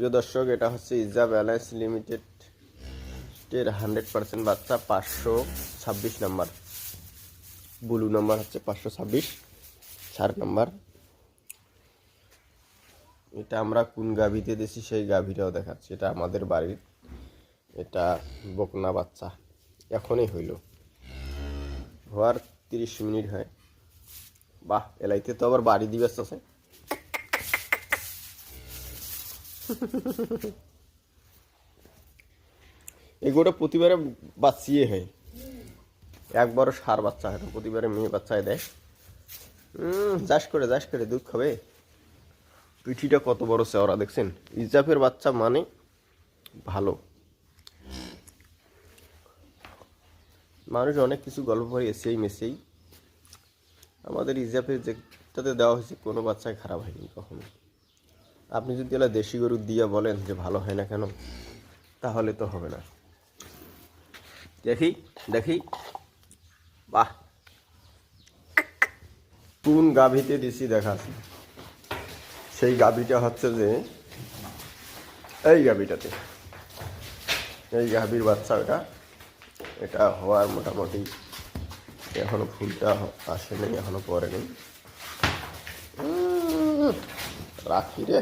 প্রিয় দর্শক, এটা হচ্ছে ইজা ব্যালেন্স লিমিটেড এর হান্ড্রেড পার্সেন্ট বাচ্চা পাঁচশো ছাব্বিশ নাম্বার। ব্লু নাম্বার হচ্ছে পাঁচশো ছাব্বিশ চার নাম্বার। এটা আমরা কোন গাভীতে দিয়েছি সেই গাভীটাও দেখাচ্ছি। এটা আমাদের বাড়ির, এটা বকনা বাচ্চা। এখনই হইল। হওয়ার তিরিশ মিনিট হয়। বাহ, এলাইতে তো আবার বাড়ি দিবে আছে এগুলো প্রতিবারে বাচ্চিয়ে হয়। একবারও সার বাচ্চা হয় প্রতিবারে মেয়ে বাচ্চায় দেয়। যাস করে যাস করে, দুধ খাবে। পিঠিটা কত বড় চেওড়া, দেখছেন? ইজাফের বাচ্চা মানে ভালো। মানুষ অনেক কিছু গল্প করে এসেই মেসেই। আমাদের ইজাফে যেটাতে দেওয়া হয়েছে, কোনো বাচ্চাই খারাপ হয়নি কখনো আপনি যদি এলা দেশি গরু দিয়ে বলেন যে ভালো হয় না কেন, তাহলে তো হবে না। দেখি দেখি। বাহ। কোন গাভীতে দিছি দেখাচ্ছি সেই গাভীটা হচ্ছে যে, এই গাভীটাতে। এই গাভীর বাচ্চা ওটা। এটা হওয়ার মোটামুটি এখনও ফুলটা আসেনি, এখনও পরে રાખી રે.